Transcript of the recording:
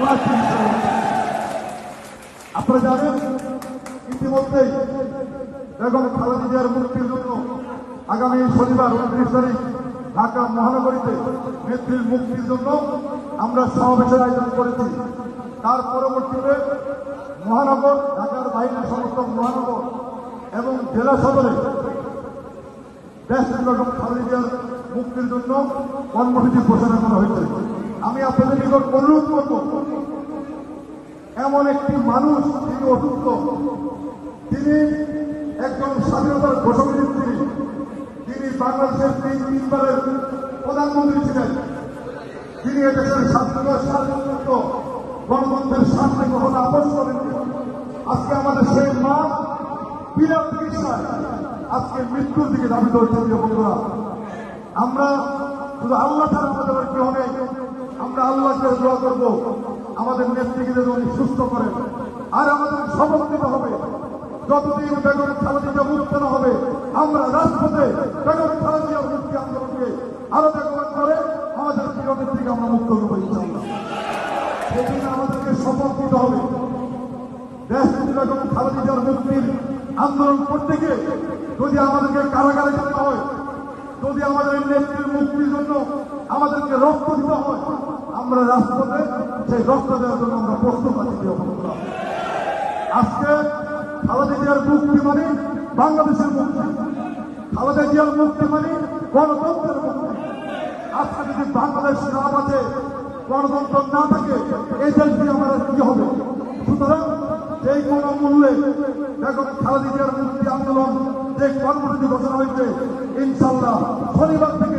ওয়াসি ইনশাল্লাহ আপনারা জানেন ইতিমধ্যেই বেগম খালেদা জিয়ার মুক্তির জন্য আগামী শনিবার উনত্রিশ তারিখ ঢাকা মহানগরীতে নেত্রীর মুক্তির জন্য আমরা সমাবেশের আয়োজন করেছি। তার পরবর্তীতে মহানগর, ঢাকার বাইরের সমস্ত মহানগর এবং জেলা সদরে দেশের বেগম খালেদা জিয়ার মুক্তির জন্য কর্মসূচি ঘোষণা করা হয়েছে। আমি আপনাদের নিকট অনুরোধ করব, এমন একটি মানুষ যিনি অসুস্থ, তিনি একজন স্বাধীনতার ঘোষক নেত্রী তিনি বাংলাদেশের তিন তিনবারের প্রধানমন্ত্রী ছিলেন। তিনি এদেশের স্বাধীনতা সার্বভৌমত্ব, গণতন্ত্রের সামনে কখনো আপোষ করেননি। আজকে আমাদের সেই মা বিনা চিকিৎসায় আজকে মৃত্যুর দিকে হচ্ছে প্রিয় বন্ধুরা। আমরা শুধু আল্লাহ ছাড়া আমাদের কেউ নেই। আমরা আল্লাহকে দোয়া করব। আমাদের যেন উনি সুস্থ করেন। আর আমাদের শপথ নিতে হবে। যতদিন বেগম খালেদা মুক্ত না হবে, আমরা রাজপথে বেগম খালেদা মুক্তি আন্দোলনকে আরও বেগবান করে আমাদের প্রিয় নেত্রীকে আমরা মুক্ত করব সেদিন আমাদেরকে শপথ নিতে হবে। দেশ বেগম খালেদার মুক্তির আন্দোলন করতে গিয়ে যদি আমাদেরকে কারাগারে যেতে হয় যদি আমাদের নেত্রীর মুক্তির জন্য আমাদেরকে রক্ত দিতে হয়, আমরা রাজপথে সেই রক্ত দেওয়ার জন্য আমরা প্রস্তুত আছি। আজকে খালেদা জিয়ার মুক্তি মানে বাংলাদেশের মুক্তি। খালেদা জিয়ার মুক্তি মানে গণতন্ত্রের মুক্তি। আজকে যদি বাংলাদেশ না বাঁচে, গণতন্ত্র না থাকে, এই দেশ দিয়ে আমাদের কি হবে? সুতরাং যে কোনো মূল্যে বেগম খালেদা জিয়ার মুক্তি আন্দোলন যে কর্মসূচি ঘোষণা হয়েছে। ইনশাল্লাহ শনিবার থেকে